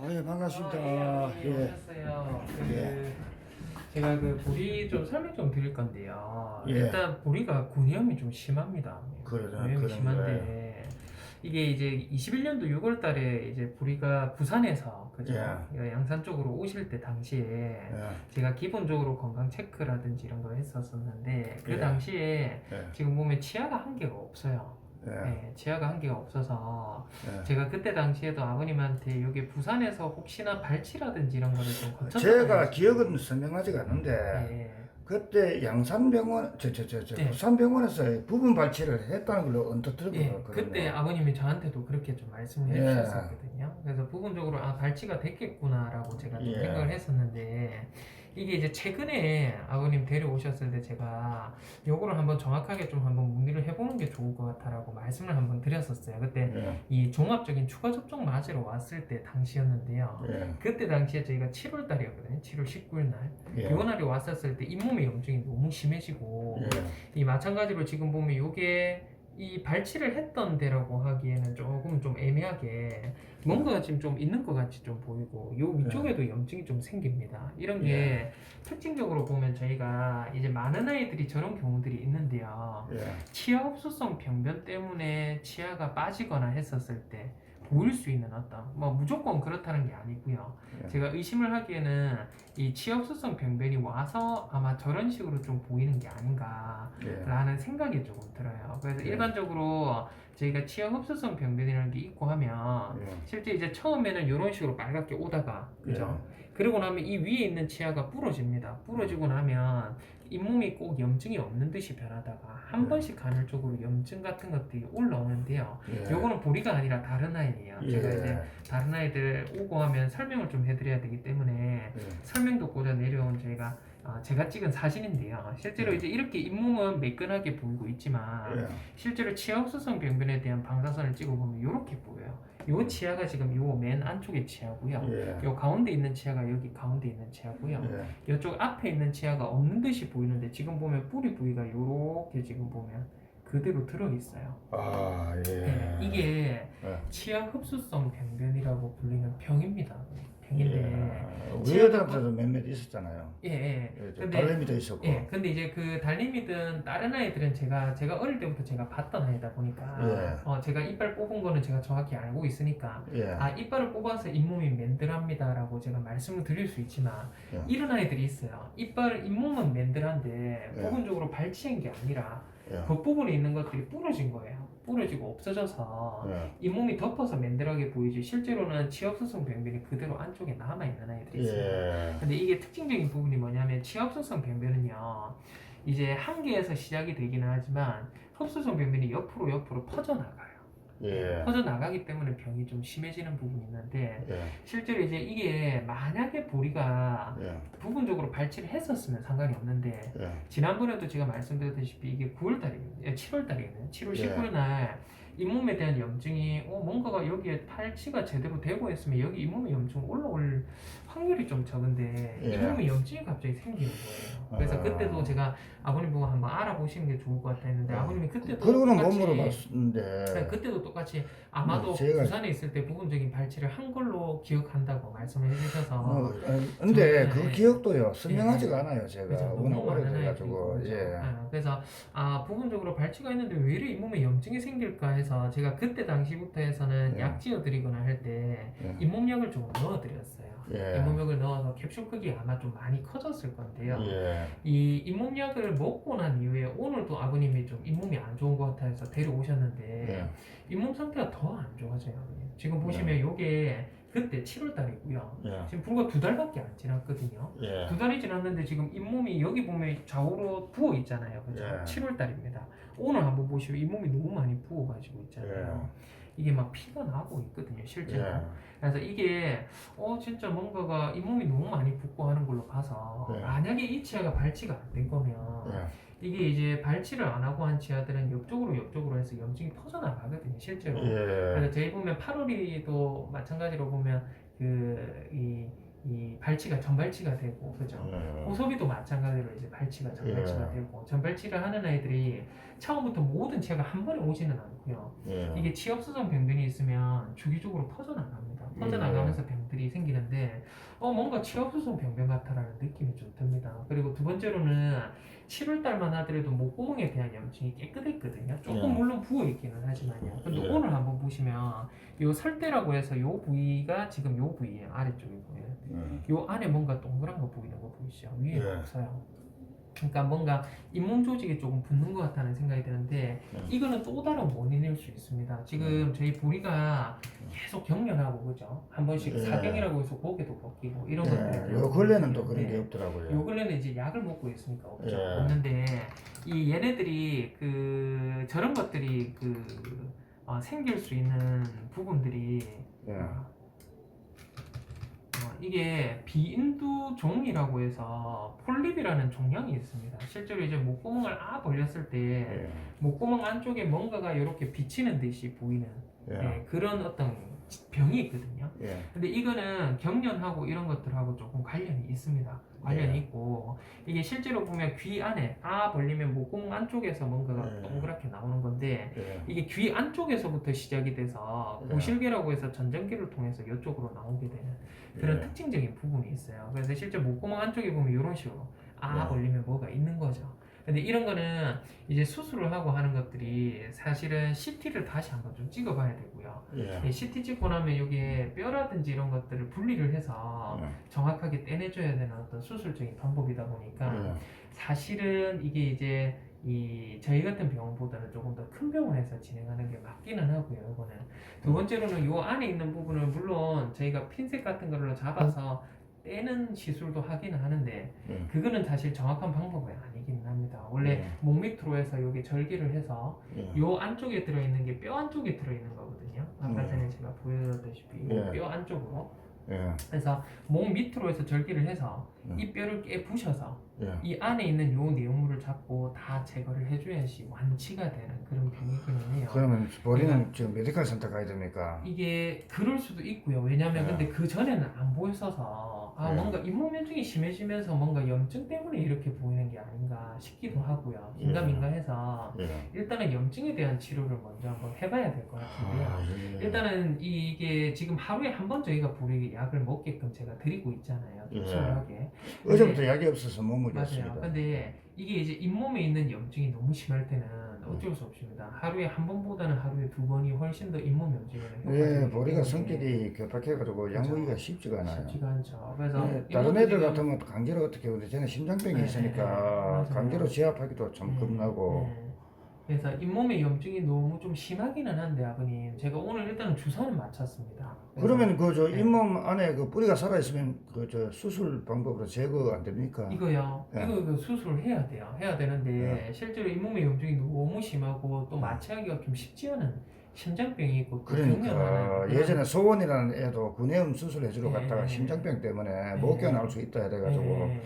아유 반갑습니다. 아, 예, 예. 오셨어요. 그 예. 제가 그 보리 좀 설명 좀 드릴 건데요. 예. 일단 보리가 군염이 좀 심합니다. 그러죠, 군염이 그런 심한데 이게 이제 21년도 6월달에 이제 보리가 부산에서 그죠 예. 양산 쪽으로 오실 때 당시에 예. 제가 기본적으로 건강 체크라든지 이런 거 했었었는데 그 예. 당시에 예. 지금 보면 치아가 한 개가 없어요. 예. 네, 치아가 한 개가 없어서 예. 제가 그때 당시에도 아버님한테 여기 부산에서 혹시나 발치라든지 이런 거를 좀 거쳤던 제가 기억은 선명하지가 않은데 예. 그때 양산병원 저 저 저저 네. 부산병원에서 부분 발치를 했다는 걸로 언뜻 예, 들었거든요. 그때 아버님이 저한테도 그렇게 좀 말씀을 예. 해주셨었거든요. 그래서 부분적으로 아 발치가 됐겠구나라고 제가 좀 예. 생각을 했었는데 이게 이제 최근에 아버님 데려오셨을 때 제가 요거를 한번 정확하게 좀 한번 문의를 해보는 게 좋을 것 같다라고 말씀을 한번 드렸었어요. 그때 예. 이 종합적인 추가 접종 맞으러 왔을 때 당시였는데요. 예. 그때 당시에 저희가 7월 달이었거든요. 7월 19일 날. 예. 요 날에 왔었을 때 잇몸의 염증이 너무 심해지고 예. 이 마찬가지로 지금 보면 요게 이 발치를 했던 데라고 하기에는 조금 좀 애매하게 뭔가 지금 좀 있는 것 같이 좀 보이고 요 위쪽에도 염증이 좀 생깁니다. 이런 게 특징적으로 보면 저희가 이제 많은 아이들이 저런 경우들이 있는데요. 예. 치아 흡수성 병변 때문에 치아가 빠지거나 했었을 때 보일 수 있는 어떤 뭐 무조건 그렇다는 게 아니고요. 예. 제가 의심을 하기에는 이 흡수성 병변이 와서 아마 저런 식으로 좀 보이는 게 예. 아닌가라는 생각이 조금 들어요. 그래서 네. 일반적으로 저희가 치아 흡수성 병변이라는 게 있고 하면 예. 실제 이제 처음에는 이런 식으로 빨갛게 오다가 그죠? 그러고 나면 이 위에 있는 치아가 부러집니다. 부러지고 나면 잇몸이 꼭 염증이 없는 듯이 변하다가 한 네. 번씩 간헐적으로 염증 같은 것들이 올라오는데요. 예. 요거는 보리가 아니라 다른 아이예요. 예. 제가 이제 다른 아이들 오고 하면 설명을 좀 해드려야 되기 때문에 예. 설명도 꽂아 내려온 저희가 어, 제가 찍은 사진인데요. 실제로 네. 이제 이렇게 잇몸은 매끈하게 보이고 있지만 예. 실제로 치아 흡수성 병변에 대한 방사선을 찍어보면 이렇게 보여요. 요 치아가 지금 요 맨 안쪽의 치아고요. 예. 요 가운데 있는 치아가 여기 가운데 있는 치아고요. 예. 이쪽 앞에 있는 치아가 없는 듯이 보이는데 지금 보면 뿌리 부위가 요렇게 지금 보면 그대로 들어 있어요. 아 예. 네, 이게 예. 치아 흡수성 병변이라고 불리는 병입니다. 병인데 예. 우리 애들한테도 몇몇 있었잖아요. 예, 예. 예, 저 근데 달래미도 있었고. 예, 근데 이제 그 달림이든 다른 아이들은 제가 제가 어릴 때부터 제가 봤던 아이다 보니까 예. 어 제가 이빨 뽑은 거는 제가 정확히 알고 있으니까 예. 아 이빨을 뽑아서 잇몸이 맨들합니다라고 제가 말씀을 드릴 수 있지만 예. 이런 아이들이 있어요. 이빨 잇몸은 맨들한데 예. 부분적으로 발치한 게 아니라 예. 겉부분에 있는 것들이 부러진 거예요. 부러지고 없어져서 예. 잇몸이 덮어서 맨들하게 보이지 실제로는 치엽수성 병변이 그대로 안쪽에 남아 있는 아이들이 있어요. 예. 근데 이게 특징적인 부분이 뭐냐면 치엽수성 병변은요 이제 한 개에서 시작이 되기는 하지만 흡수성 병변이 옆으로 옆으로 퍼져나가요. 예. 퍼져 나가기 때문에 병이 좀 심해지는 부분이 있는데 예. 실제로 이제 이게 만약에 보리가 예. 부분적으로 발치를 했었으면 상관이 없는데 예. 지난번에도 제가 말씀드렸다시피 이게 9월달이거든요. 7월달이거든요. 7월 예. 19일 날 잇몸에 대한 염증이 어, 뭔가가 여기에 발치가 제대로 되고 있으면 여기 잇몸에 염증 올라올 확률이 좀 적은데 예. 잇몸에 염증이 갑자기 생기는 거예요. 그래서 아. 그때도 제가 아버님 보고 한번 알아보시는 게 좋을 것 같다 했는데 예. 아버님이 그때도 그러고는 못 똑같이 물어봤는데. 네, 그때도 똑같이 아마도 네, 제가- 부산에 있을 때 부분적인 발치를 한 걸로 기억한다고 말씀을 해주셔서 어, 근데 저- 그 예. 기억도요 선명하지가 않아요 그죠? 제가 워낙 너무 오래돼가지고 예. 아, 그래서 아 부분적으로 발치가 있는데 왜 이래 잇몸에 염증이 생길까 해서 제가 그때 당시부터 해서는 예. 약 지어드리거나 할 때 예. 잇몸약을 좀 넣어드렸어요. 예. 잇몸약을 넣어서 캡슐 크기 아마 좀 많이 커졌을 건데요. 예. 이 잇몸약을 먹고 난 이후에 오늘도 아버님이 좀 잇몸이 안 좋은 것 같아서 데려오셨는데 예. 잇몸 상태가 더 안 좋아져요. 지금 보시면 요게 그때 7월 달이고요. 예. 지금 불과 두 달밖에 안 지났거든요. 예. 두 달이 지났는데 지금 잇몸이 여기 보면 좌우로 부어 있잖아요. 그죠? 예. 7월 달입니다. 오늘 한번 보시면 잇몸이 너무 많이 부어가지고 있잖아요. 예. 이게 막 피가 나고 있거든요, 실제로. 예. 그래서 이게 어 진짜 뭔가가 잇몸이 너무 많이 붓고 하는 걸로 봐서 예. 만약에 이 치아가 발치가 안 된 거면 예. 이게 이제 발치를 안 하고 한 치아들은 옆쪽으로 옆쪽으로 해서 염증이 퍼져나가거든요, 실제로. 예. 그래서 저희 보면 8월이도 마찬가지로 보면 그이 이 발치가 전발치가 되고 그죠? 예. 호섭이도 마찬가지로 이제 발치가 전발치가 예. 되고 전발치를 하는 아이들이 처음부터 모든 치아가 한 번에 오지는 않고요. 예. 이게 치엽수성 병변이 있으면 주기적으로 퍼져나갑니다. 퍼져나가면서 병들이 생기는데 어 뭔가 치아흡수성 병변 같다라는 느낌이 좀 듭니다. 그리고 두 번째로는 7월 달만 하더라도 목구멍에 대한 염증이 깨끗했거든요. 조금 예. 물론 부어 있기는 하지만요. 근데 예. 오늘 한번 보시면 요 설대라고 해서 요 부위가 지금 요 부위예요. 아래쪽에 보이는. 예. 요 안에 뭔가 동그란 거 보이는 거 보이시죠? 위에 예. 없어요. 그러니까 뭔가 잇몸 조직이 조금 붙는 것 같다는 생각이 드는데 예. 이거는 또 다른 원인일 수 있습니다. 지금 저희 보리가 계속 경련하고 그죠? 한 번씩 예. 사경이라고 해서 고개도 벗기고 이런 것들이 예. 요 근래는 또 그런 게 없더라고요. 요 근래는 이제 약을 먹고 있으니까 없죠. 예. 없는데 이 얘네들이 그 저런 것들이 그 어, 생길 수 있는 부분들이 예. 어, 이게 비인두 종이라고 해서 폴립이라는 종양이 있습니다. 실제로 이제 목구멍을 아 벌렸을 때 예. 목구멍 안쪽에 뭔가가 이렇게 비치는 듯이 보이는 예. 예, 그런 어떤 병이 있거든요. 예. 근데 이거는 경련하고 이런 것들하고 조금 관련이 있습니다. 관련이 네. 있고 이게 실제로 보면 귀 안에 아 벌리면 목구멍 안쪽에서 뭔가가 네. 동그랗게 나오는 건데 예. 이게 귀 안쪽에서부터 시작이 돼서 네. 고실계라고 해서 전정기를 통해서 이쪽으로 나오게 되는 그런 예. 특징적인 부분이 있어요. 그래서 실제 목구멍 안쪽에 보면 이런 식으로 아 네. 벌리면 뭐가 있는 거죠. 근데 이런 거는 이제 수술을 하고 하는 것들이 사실은 CT를 다시 한번 좀 찍어봐야 되고요. 예. 네, CT 찍고 나면 이게 뼈라든지 이런 것들을 분리를 해서 예. 정확하게 떼내줘야 되는 어떤 수술적인 방법이다 보니까 예. 사실은 이게 이제 이 저희 같은 병원보다는 조금 더 큰 병원에서 진행하는 게 맞기는 하고요. 이거는 두 번째로는 요 안에 있는 부분을 물론 저희가 핀셋 같은 걸로 잡아서 떼는 시술도 하기는 하는데 예. 그거는 사실 정확한 방법이 아니긴 합니다. 원래 네. 목 밑으로 해서 여기 절개를 해서 예. 요 안쪽에 들어있는 게 뼈 안쪽에 들어있는 거거든요. 아까 음. 전에 제가 보여드렸다시피 이 예. 뼈 안쪽으로 예. 그래서 목 밑으로 해서 절개를 해서 음. 이 뼈를 깨 부셔서 예. 이 안에 있는 요 내용물을 잡고 다 제거를 해줘야지 완치가 되는 그런 병이기는 해요. 그러면 우리는 지금 메디컬 센터 가야 됩니까? 이게 그럴 수도 있고요. 왜냐하면 네. 근데 그 전에는 안 보였어서 아 네. 뭔가 잇몸 면증이 심해지면서 뭔가 염증 때문에 이렇게 보이는 게 아닌가 싶기도 하고요. 긴가민가해서 예. 일단은 염증에 대한 치료를 먼저 한번 해봐야 될 것 같은데요. 아, 예. 일단은 이게 지금 하루에 한 번 저희가 보리 약을 먹게끔 제가 드리고 있잖아요. 예. 소소하게. 어제부터 약이 없어서 못 맞아요. 먹였습니다. 근데 이게 이제 잇몸에 있는 염증이 너무 심할 때는 어쩔 수 없습니다. 하루에 한 번보다는 하루에 두 번이 훨씬 더 잇몸 염증에는 효과적이기 예, 때문에 성격이 급박해가지고. 양보기가 쉽지가 않아요. 쉽지가 않죠. 그래서 예, 잇몸 다른 애들 염증은- 같으면 강제로 어떻게 하는데 저는 심장병이 네, 있으니까 네, 네. 맞아요. 강제로 제압하기도 참 네, 겁나고 네. 그래서 잇몸에 염증이 너무 좀 심하기는 한데 아버님 제가 오늘 일단은 주사는 맞췄습니다. 그래서 그러면 그 저 네. 잇몸 안에 그 뿌리가 살아 있으면 그 저 수술 방법으로 제거 안 됩니까? 이거요. 네. 이거, 이거 수술을 해야 돼요. 해야 되는데 실제로 잇몸에 염증이 너무 심하고 또 마취하기가 좀 쉽지 않은 심장병이 있고 또 그러니까 경련하는 예전에 소원이라는 애도 구내염 수술해주러 네. 갔다가 심장병 때문에 네. 못 깨어나올 수 있다 해가지고 네.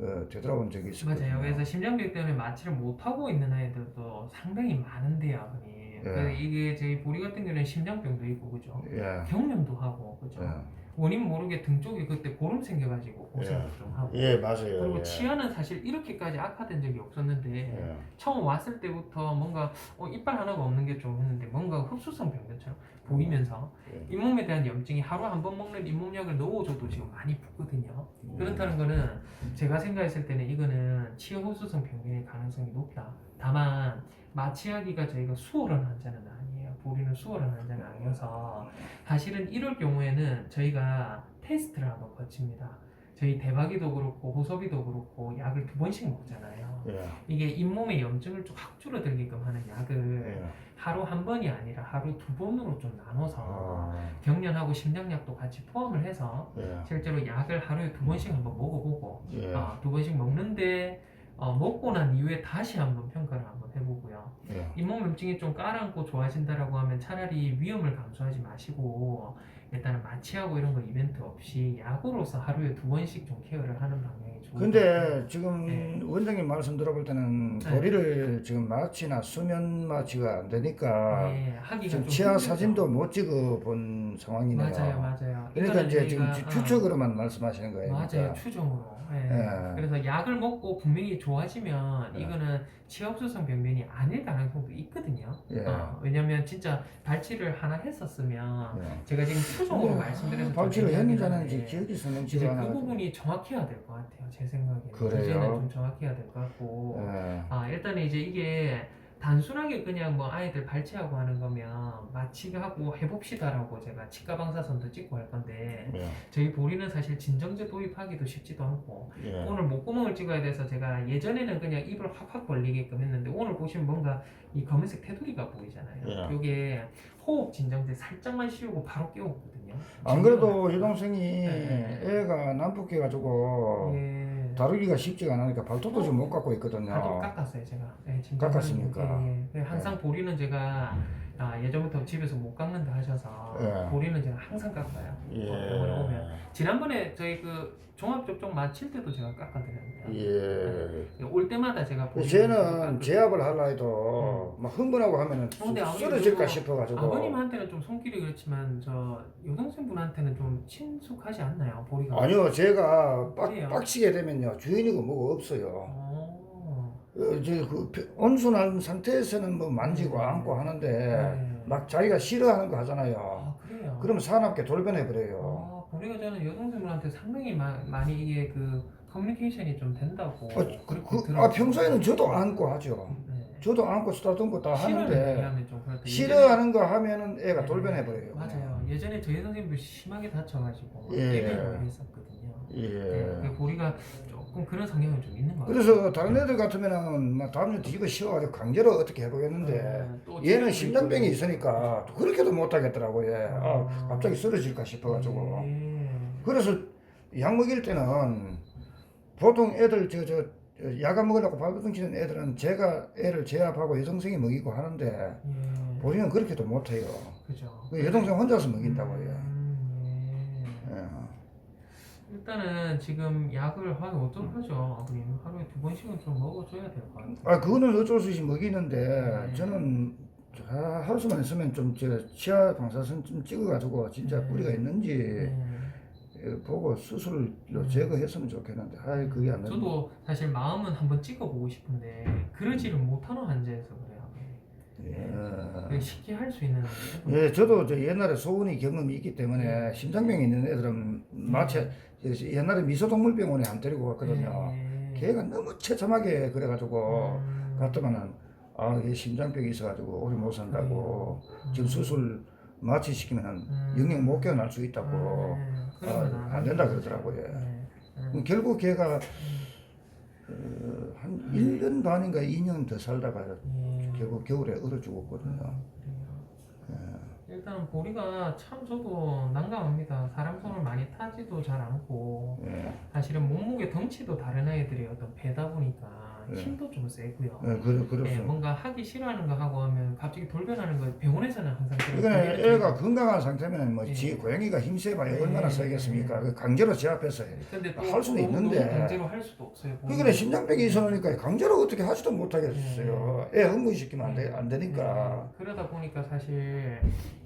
어, 되돌아온 적이 있었거든요. 맞아요. 그래서 심장병 때문에 마취를 못 하고 있는 아이들도 상당히 많은데요, 아버님. 예. 그래서 이게 저희 보리 같은 경우는 심장병도 있고 그죠. 예. 경련도 하고 그죠. 예. 원인 모르게 등 쪽에 그때 고름 생겨가지고 고생도 예. 좀 하고. 예, 맞아요. 그리고 예. 치아는 사실 이렇게까지 악화된 적이 없었는데 예. 처음 왔을 때부터 뭔가 어, 이빨 하나가 없는 게 좀 했는데 뭔가 흡수성 병변처럼 보이면서 예. 잇몸에 대한 염증이 하루 한 번 먹는 잇몸약을 넣어줘도 지금 많이 붓거든요. 그렇다는 거는 제가 생각했을 때는 이거는 치아 흡수성 병변의 가능성이 높다. 다만 마취하기가 저희가 수월한 환자는 아니에요. 보리는 수월한 환자는 아니어서 사실은 이럴 경우에는 저희가 테스트를 한번 거칩니다. 저희 대박이도 그렇고 호섭이도 그렇고 약을 두 번씩 먹잖아요. 예. 이게 잇몸의 염증을 좀 확 줄어들게끔 하는 약을 예. 하루 한 번이 아니라 하루 두 번으로 좀 나눠서 아, 경련하고 심장약도 같이 포함을 해서 예. 실제로 약을 하루에 두 번씩 한번 먹어보고 예. 어, 두 번씩 먹는데 어, 먹고 난 이후에 다시 한번 평가를 한번 해보고요. 예. 잇몸 염증이 좀 깔아앉고 좋아진다라고 하면 차라리 위험을 감수하지 마시고 일단은 마취하고 이런 거 이벤트 없이 약으로서 하루에 두 번씩 좀 케어를 하는 방향이 같아요. 근데 지금 네. 원장님 말씀 들어볼 때는 네. 보리를 지금 마취나 수면 마취가 안 되니까 네, 하기가 지금 좀 치아 힘들죠. 사진도 못 찍어 본 지금 상황이네요. 맞아요, 맞아요. 그러니까 이거는 이제 지금 저희가, 추- 추측으로만 말씀하시는 어, 거예요. 맞아요, 그러니까. 추정으로. 예. 예. 그래서 약을 먹고 분명히 좋아지면 예. 이거는 치아흡수성 변변이 아닐 가능성도 있거든요. 예. 어, 왜냐면 진짜 발치를 하나 했었으면 예. 제가 지금 추정으로 말씀드려서 좀 발치를 애매하긴 했는지 안 했는지 한데 기억이 이제 서는지가 그. 부분이 정확해야 될 것 같아요. 제 생각에는 그래요? 이제는 좀 정확해야 될 것 같고 예. 아 일단은 이제 이게 단순하게 그냥 뭐 아이들 발치하고 하는 거면 마취하고 해봅시다라고 제가 치과 방 사선도 찍고 할 건데 예. 저희 보리는 사실 진정제 도입하기도 쉽지도 않고 예. 오늘 목구멍을 찍어야 돼서 제가 예전에는 그냥 입을 확확 벌리게끔 했는데 오늘 보시면 뭔가 이 검은색 테두리가 보이잖아요. 예. 이게 호흡 진정제 살짝만 씌우고 바로 깨웠거든요. 안 그래도 여동생이 예. 애가 난폭해가지고 예. 다루기가 쉽지가 않으니까 발톱도 지금 못 깎고 있거든요. 발톱 깎았어요 제가. 예, 진정하는 깎았습니까? 거. 예, 예. 항상 보리는 제가 아, 예전부터 집에서 못 깎는다 하셔서 예. 보리는 제가 항상 깎아요. 예. 병원에 오면. 지난번에 저희 그 종합접종 마칠 때도 제가 깎아드렸는데 예. 올 때마다 제가 보리는 쟤는 깎아드려요. 제압을 하려 해도 막 흥분하고 하면은 어, 근데 아버님 쓰러질까 그거 싶어가지고 아버님한테는 좀 손길이 그렇지만 저 여동생 분한테는 좀 친숙하지 않나요 보리가? 아니요 제가 빡? 빡치게 되면요 주인이고 뭐가 없어요 어. 어, 이제 그 펴- 온순한 상태에서는 뭐 만지고 네. 안고 하는데 네. 막 자기가 싫어하는 거 하잖아요 아 그래요? 그러면 사납게 돌변해 버려요 아, 보리가 저는 여동생분한테 상당히 마, 많이 이게 그 커뮤니케이션이 좀 된다고 어, 그, 그. 아, 평소에는 저도 안고 하죠 네. 저도 안고 쓰다듬고 다 싫어하는 하는데. 싫어하는 거 하면은 애가 네. 돌변해 버려요 맞아요. 예전에 저희 선생님도 심하게 다쳐가지고 예. 예비로 했었거든요. 네, 예. 그 보리가 조금 그런 성향이 좀 있는 것 같아요. 그래서 다른 애들 같으면은 막 다음날 뒤집어 씌워가지고 강제로 어떻게 해보겠는데 네, 또 얘는 심장병이. 있으니까 또 그렇게도 못하겠더라고요. 예. 아, 아. 갑자기 쓰러질까 싶어가지고. 예. 그래서 약 먹일 때는 보통 애들 저, 저, 저 야간 먹으려고 발버둥 치는 애들은 제가 애를 제압하고 여동생이 먹이고 하는데 예. 본인은 그렇게도 못해요. 그죠. 그 여동생 혼자서 먹인다고요. 일단은 지금 약을 하면 어떡하죠, 아버님? 하루에 두 번씩은 좀 먹어줘야 될 것 같아요. 아 그거는 어쩔 수 없이 먹이는데 네. 저는 하- 하루 수만 있으면 좀 제가 치아 방사선 좀 찍어가지고 진짜 네. 뿌리가 있는지 예. 예, 보고 수술로 제거했으면 좋겠는데 아이 그게 안 저도 사실 마음은 한번 찍어보고 싶은데 그러지를 못하는 환자여서 그래요. 예. 그게 쉽게 할 수 있는 예, 저도 저 옛날에 소은이 경험이 있기 때문에 심장병이 있는 애들은 마치 옛날에 미소동물병원에 한 데리고 갔거든요. 예. 걔가 너무 처참하게 그래가지고 음. 갔더만은 아, 얘 심장병이 있어가지고 오래 못 산다고 지금 수술 마취시키면은 음. 영영 못 깨어날 수 있다고 음, 아, 안 된다 그러더라고요. 네. 음. 결국 걔가 어, 한 1년 반인가 2년 더 살다가 예. 결국 겨울에 얼어 죽었거든요. 그래요. 일단 보리가 참 저도 난감합니다. 사람 손을 많이 타지도 잘 않고 예. 사실은 몸무게 덩치도 다른 아이들이 어떤 배다 보니까 네. 힘도 좀 세고요. 예, 그, 예, 그렇죠. 뭔가 하기 싫어하는 거 하고 하면 갑자기 돌변하는 거 병원에서는 항상 그런 그러니까 돌변이 애가 좀- 건강한 상태면 뭐 예. 지 고양이가 힘세봐야 예. 얼마나 세겠습니까? 그 강제로 제압해서 해. 근데 또할 수는 너무, 있는데. 강제로 할 수도 없어요. 그러니까 심장병이 있으니까 강제로 어떻게 하지도 못하겠어요. 애 흥분시키면 안, 되, 안 되니까. 예, 그러다 보니까 사실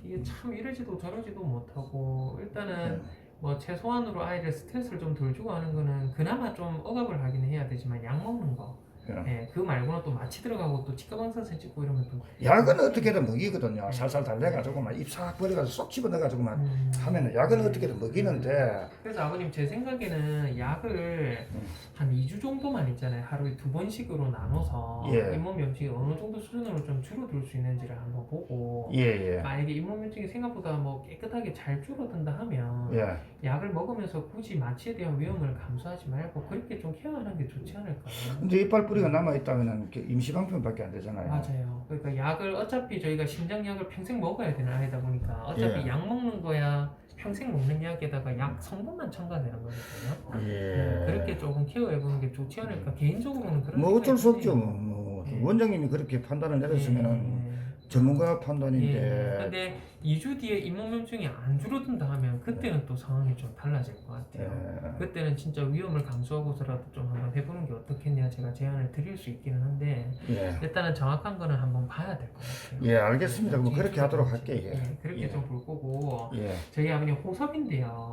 이게 참 이러지도 저러지도 못하고 일단은 예. 뭐 최소한으로 아이를 스트레스를 좀 덜 주고 하는 거는 그나마 좀 억압을 하긴 해야 되지만 약 먹는 거, 예. 예, 그 말고는 또 마취 들어가고 또 치과 방사선 찍고 이러면 또 약은 어떻게든 먹이거든요. 살살 달래가지고 막입싹 버려가지고 쏙 집어넣어가지고만 음, 하면은 약은 어떻게든 먹이는데 그래서 아버님 제 생각에는 약을 음. 한 2주 정도만 있잖아요. 하루에 두 번씩으로 나눠서 예. 잇몸 면역이 어느 정도 수준으로 좀 줄어들 수 있는지를 한번 보고 예 예 만약에 잇몸 면역이 생각보다 뭐 깨끗하게 잘 줄어든다 하면 예. 약을 먹으면서 굳이 마취에 대한 위험을 감수하지 말고 그렇게 좀 케어하는 게 좋지 않을까요? 근데 이빨 뿌리 가 남아 있다면은 임시방편밖에 안 되잖아요. 맞아요. 그러니까 약을 어차피 저희가 심장약을 평생 먹어야 되는 아이다 보니까 어차피 예. 약 먹는 거야 평생 먹는 약에다가 약 성분만 첨가되는 거거든요. 예. 그렇게 조금 케어해 보는 게 좋지 않을까 개인적으로는 그런 뭐 어쩔 수 없죠. 뭐, 뭐 예. 원장님이 그렇게 판단을 내렸으면은 예. 전문가 예. 판단인데 근데 2주 뒤에 잇몸염증이 안 줄어든다 하면 그때는 또 상황이 좀 달라질 것 같아요. 예. 그때는 진짜 위험을 감수하고서라도 좀 한번 해보는 게 어떻겠냐 제가 제안을 드릴 수 있기는 한데 예. 일단은 정확한 거는 한번 봐야 될 것 같아요. 예, 알겠습니다. 그럼 그렇게 하도록. 할게요. 예. 예, 그렇게 예. 좀볼 거고 예. 저희 아버님 호섭인데요.